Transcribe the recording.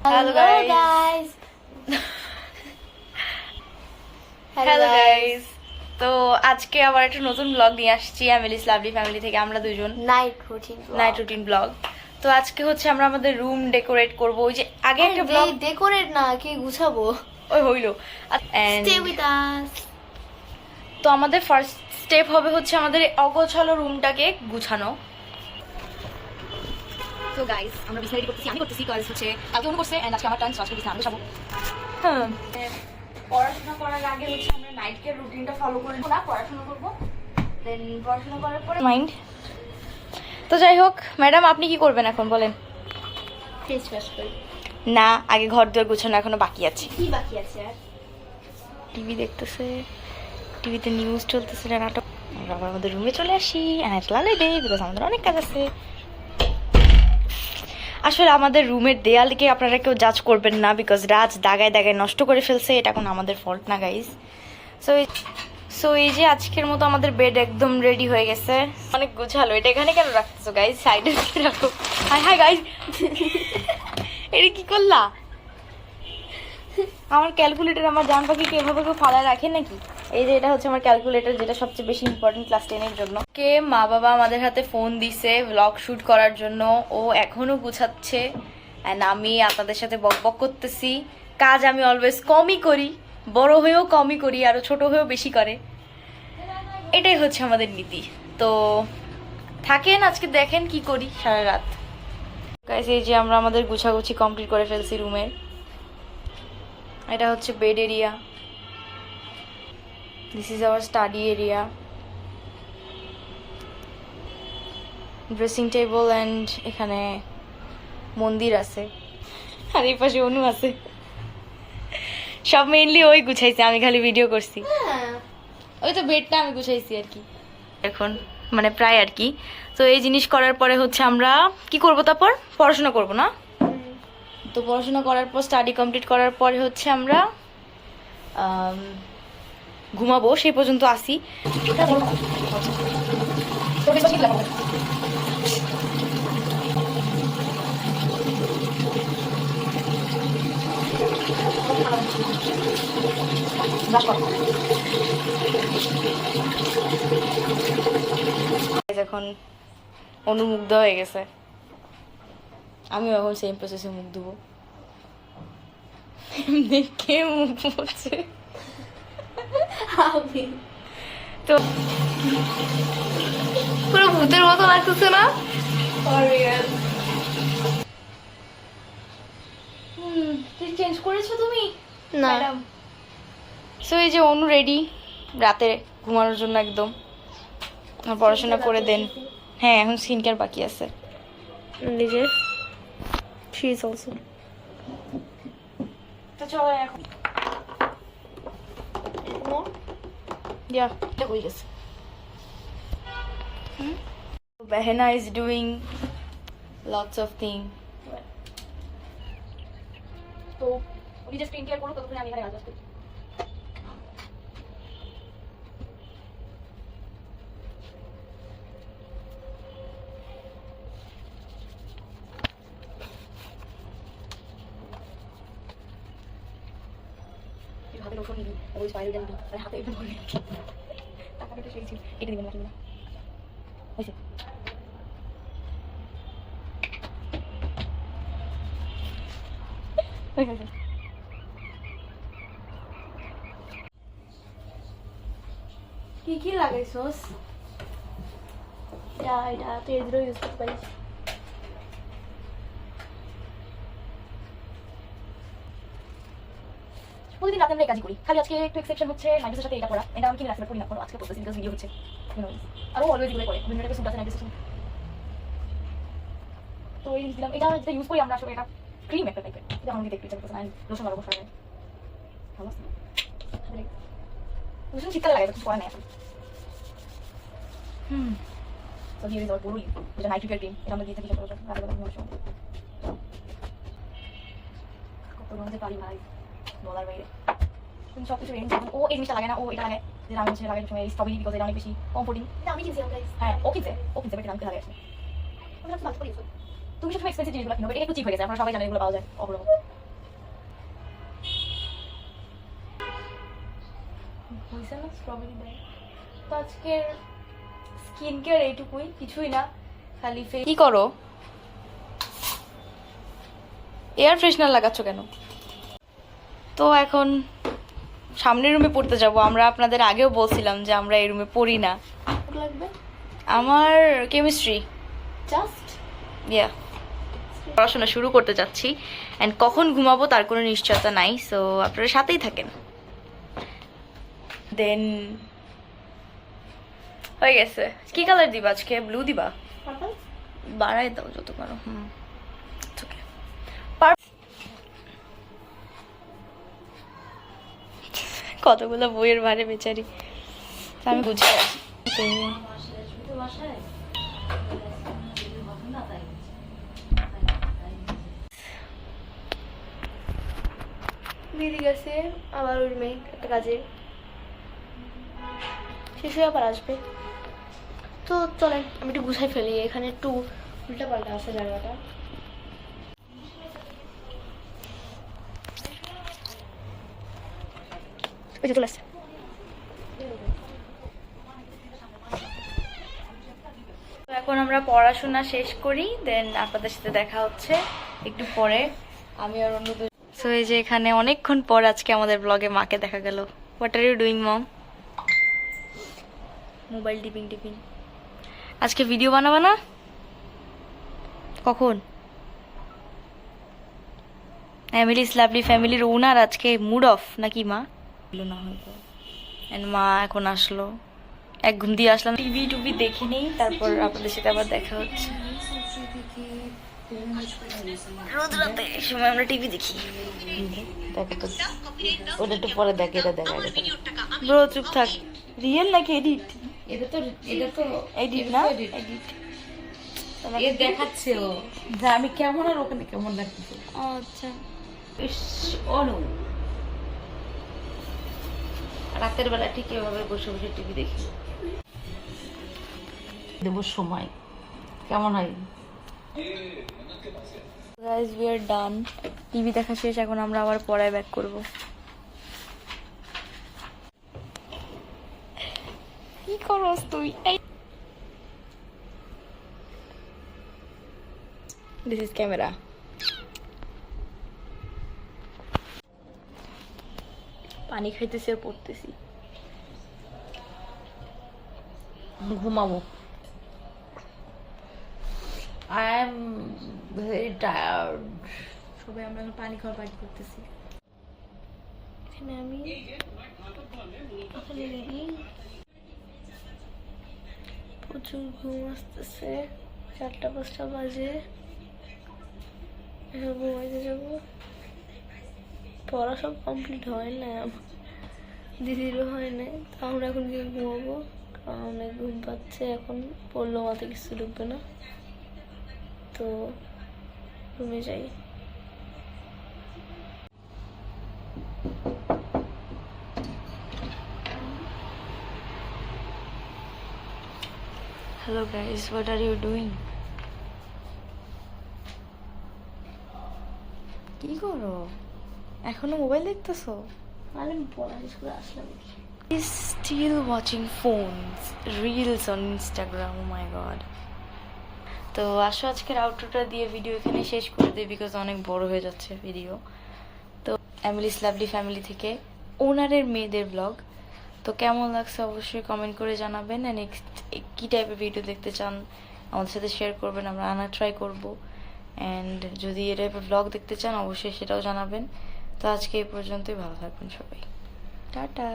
Hello, guys. guys. Hello guys তো আজকে আবার একটা নতুন ব্লগ নিয়ে আসছি অ্যামিলিস লাভলি ফ্যামিলি থেকে আমরা দুজন। Night routine night routine blog তো আজকে হচ্ছে আমরা আমাদের রুম ডেকোরেট করব। ওই যে আগে একটা ব্লগ ডেকোরেট না কি গুছাবো? ওই হইল। স্টে উইথ আস তো আমাদের ফার্স্ট স্টেপ হবে হচ্ছে আমাদের অগোছালো রুমটাকে গুছানো। তো গাইস আমরা বিছানা রেডি করতেছি। আমি করতেছি কজ হচ্ছে কালকে করছে এন্ড আজকে আমার আজকে বিছানা আমি বসাবো হ্যাঁ পড়াশোনা করার আগে হচ্ছে আমরা নাইট কেয়ার রুটিনটা ফলো করে না পড়াশোনা করব। দেন পড়াশোনা করার পরে মাইন্ড তো যাই হোক ম্যাডাম আপনি কি করবেন এখন বলেন? ফেস ওয়াশ করি। না আগে ঘর দুয়ার গোছানো এখনও বাকি আছে। কি বাকি আছে আর? টিভি দেখতেছে। টিভিতে নিউজ চলতেছে নাটক। আমরা আমাদের রুমে চলে আসি অ্যান্ড লালে দেই বিকজ আমাদের অনেক কাজ আছে। আসলে আমাদের রুমের দেয়ালকে আপনারা কেউ জাজ করবেন না বিকজ রাজ দাগায় দাগায় নষ্ট করে ফেলছে, এটা কোনো আমাদের ফল্ট না গাইজ সো সো এই যে আজকের মতো আমাদের বেড একদম রেডি হয়ে গেছে। অনেক গুছালো। এটা এখানে কেন রাখতেছো গাইজ সাইডে রাখো। হাই হাই গাইজ এটা কি করলা? আমার ক্যালকুলেটর আমার জান পাখিকে এভাবে কেউ ফালা রাখে নাকি? এই যে এটা হচ্ছে আমার ক্যালকুলেটর যেটা সবচেয়ে বেশি ইম্পর্টেন্ট ক্লাস টেনের জন্য। কে মা বাবা আমাদের হাতে ফোন দিছে ব্লগ শুট করার জন্য, ও এখনও গুছাচ্ছে। অ্যান্ড আমি আপনাদের সাথে বক বক করতেছি। কাজ আমি অলওয়েজ কমই করি, বড় হয়েও কমই করি, আরও ছোট হয়েও বেশি করে। এটাই হচ্ছে আমাদের নীতি। তো থাকেন, আজকে দেখেন কি করি সারা রাত। এই যে আমরা আমাদের গুছাগুছি কমপ্লিট করে ফেলছি রুমের এটা হচ্ছে bed area this is our study area dressing table and এখানে মন্দির আছে। আর এই পাশে অনু আছে। সব মেইনলি ওই গুছাইছে আমি খালি ভিডিও করছি। হ্যাঁ। ওই তো বেডটা আমি গুছাইছি আর কি। এখন মানে প্রায় আর কি। তো এই জিনিস করার পরে হচ্ছে আমরা কি করব তারপর? পড়াশোনা করব না? তো পড়াশোনা করার পর স্টাডি কমপ্লিট করার পরে হচ্ছে আমরা আম, ঘুমাবো, সেই পর্যন্ত আসি। এখন অনুমুগ্ধ হয়ে গেছে। আমিও এখন সেম প্রসেসে মুখ ধুবো। এমনি মুখ মুছে? আমি। তো পুরো ভূতের মতো লাগতেছে না? চেঞ্জ করেছ তুমি? না। সো এই যে অনু রেডি রাতে ঘুমানোর জন্য একদম। আর পড়াশোনা করে দেন। হ্যাঁ এখন স্কিন কেয়ার বাকি আছে। নিজে শি ইজ অলসো তো চলো এখন। ইয়া এটা হয়ে গেছে Behena is doing lots of thing তো উনি যে স্ক্রিন ক্লিয়ার করো ততক্ষণ আমি এখানে কাজ করছি হাতে রসুন নিবি ওই স্পাইরাল নিবি মানে হাতে এটা ধরে টাকাটা সেই ছিল এটা দিবেন না হয়েছে কি কি লাগাইছস এটা এটা তুই এগুলো ইউজ করতে পারিস প্রতিদিন রাতে আমরা এই কাজই করি। খালি আজকে একটু এক্সেপশন হচ্ছে নাইটের সাথে এটা করা এটা আমি কিনে রাখতে পড়ি না পড়ো আজকে পড়তেছি বিকজ ভিডিও হচ্ছে। You know, আর ও অলওয়েজ এগুলো করে বিভিন্ন টাইপের স্যুট আছে নাইটের তো এই দিলাম। এটা যেটা ইউজ করি আমরা আসলে এটা ক্রিম একটা টাইপের এটা আমাকে দেখতে ইচ্ছা করতেছে না। লোশন লাগাবো সারা ভালো লোশন শীতকালে লাগে কিছু করা নেই হুম। তো হিয়ার ইজ আওয়ার বোরো যেটা নাইট রিপেয়ার ক্রিম এটা আমরা দিয়ে থাকি সকাল সকাল রাতে বেলা ঘুমানোর সময়। কত রঙে পারি ভাই ও না ও স্ট্রবেরি অনেক বেশি তুমি আজকের স্কিন কেয়ার এইটুকুই কিছুই না খালি কি করো? এয়ার ফ্রেশনার লাগাচ্ছ কেন? তো এখন সামনের রুমে পড়তে যাব। আমরা আপনাদের আগেও বলছিলাম যে আমরা এই রুমে পড়ি না। লাগবে? আমার কেমিস্ট্রি জাস্ট ইয়া পড়াশোনা শুরু করতে যাচ্ছি। অ্যান্ড কখন ঘুমাবো তার কোনো নিশ্চয়তা নাই সো আপনারা সাথেই থাকেন। দেন হয়ে গেছে। কি কালার দিবা আজকে? ব্লু দিবা? বাড়াই দাও যত পারো হুম। কতগুলো বইয়ের ভারে বেচারি? আমি বুঝে দিদি গেছে আবার ওই মেয়ে একটা কাজে। শেষ হয়ে আবার আসবে। তো চলেন, আমি একটু গুছাই ফেলি, এখানে একটু উল্টা পাল্টা আছে জায়গাটা। ওই যে চলে আসছে তো এখন আমরা পড়াশোনা শেষ করি দেন আপনাদের সাথে দেখা হচ্ছে একটু পরে। আমি আর অন্য সো এই যে এখানে অনেকক্ষণ পর আজকে আমাদের ব্লগে মাকে দেখা গেল। What are you doing mom mobile tipping tipping আজকে ভিডিও বানাবা না? কখন? ফ্যামিলিস লাভলি ফ্যামিলির ওনার আজকে মুড অফ নাকি মা? না হয়তো। মা এখন আসলো। এক ঘুম দিয়ে আসলাম। টিভি টুভি দেখে নেই তারপর আপনাদের সাথে আবার দেখা হচ্ছে। রোজ রাতে এই সময় আমরা টিভি দেখি। দেখো তো ওটা একটু পরে দেখ এটা দেখা। ব্রো চুপ থাক। রিয়েল নাকি এডিট? এটা তো এটা তো এডিট না? এডিট। দেখাচ্ছে ও। যে আমি কেমন আর ওখানে কেমন লাগতেছে? আচ্ছা। ইস অনু রাতের বেলা ঠিক এভাবে বসে বসে টিভি দেখি। দেবো সময়। কেমন হয়? Guys we are done TV দেখা শেষ, এখন আমরা আবার পড়ায় ব্যাক করব। কি করস তুই? দিস ইজ ক্যামেরা পানি খাইতেছি আর পড়তেছি। ঘুমাবো। আই এম ভেরি টায়ার্ড সবাই আমরা পানি খাওয়া পার্টি করতেছি। এখানে আমি প্রচুর ঘুম আসতেছে। চারটা পাঁচটা বাজে। ঘুমাইতে যাব। পড়া সব কমপ্লিট হয় না আমার। দিদিরও হয় না। তো আমরা এখন গিয়ে ঘুমাবো। কারণ অনেক ঘুম পাচ্ছে, এখন পড়ল মাথায় কিছু ঢুকবে না। তো রুমে যাই। Hello guys what are you doing কি করো? এখনও মোবাইল দেখতেছো? আর আমি পড়া শেষ করে আসলাম is still watching phones, reels on Instagram. Oh my god. তো আসো আজকের আউটরোটা দিয়ে ভিডিও এখানে শেষ করে দিই বিকজ অনেক বড় হয়ে যাচ্ছে ভিডিও তো অ্যামিলিস লাভলি ফ্যামিলি থেকে ওনারের মেয়েদের ব্লগ তো কেমন লাগছে অবশ্যই কমেন্ট করে জানাবেন। নেক্সট কী টাইপের ভিডিও দেখতে চান আমাদের সাথে শেয়ার করবেন আমরা আনা ট্রাই করব। অ্যান্ড যদি এ টাইপের ব্লগ দেখতে চান অবশ্যই সেটাও জানাবেন। তো আজকে এই পর্যন্তই ভালো থাকবেন সবাই। টাটা।